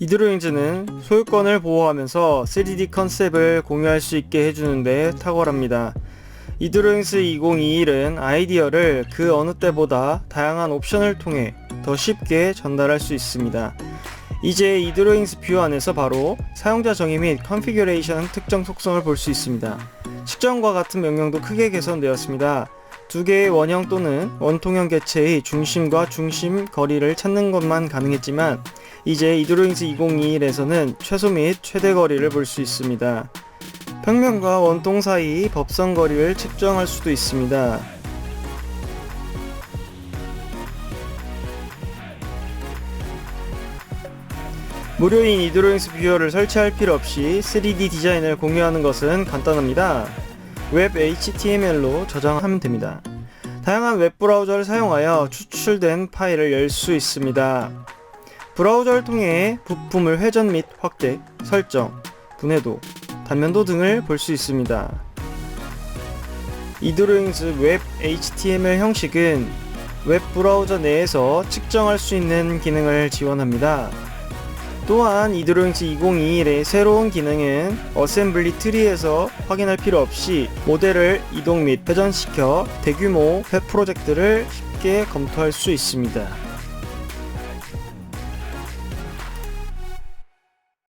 이드로잉즈는 소유권을 보호하면서 3D 컨셉을 공유할 수 있게 해주는데 탁월합니다. 이드로잉스 2021은 아이디어를 그 어느 때보다 다양한 옵션을 통해 더 쉽게 전달할 수 있습니다. 이제 이드로잉스 뷰 안에서 바로 사용자 정의 및 컨피규레이션 특정 속성을 볼 수 있습니다. 측정과 같은 명령도 크게 개선되었습니다. 두 개의 원형 또는 원통형 개체의 중심과 중심 거리를 찾는 것만 가능했지만 이제 이드로잉스 2021에서는 최소 및 최대 거리를 볼 수 있습니다. 평면과 원통 사이 법선 거리를 측정할 수도 있습니다. 무료인 이드로잉스 뷰어를 설치할 필요 없이 3D 디자인을 공유하는 것은 간단합니다. 웹 HTML로 저장하면 됩니다. 다양한 웹 브라우저를 사용하여 추출된 파일을 열 수 있습니다. 브라우저를 통해 부품을 회전 및 확대, 설정, 분해도, 단면도 등을 볼 수 있습니다. 이드로잉스 웹 HTML 형식은 웹 브라우저 내에서 측정할 수 있는 기능을 지원합니다. 또한 이드로잉스 2021의 새로운 기능은 어셈블리 트리에서 확인할 필요 없이 모델을 이동 및 회전시켜 대규모 웹 프로젝트를 쉽게 검토할 수 있습니다.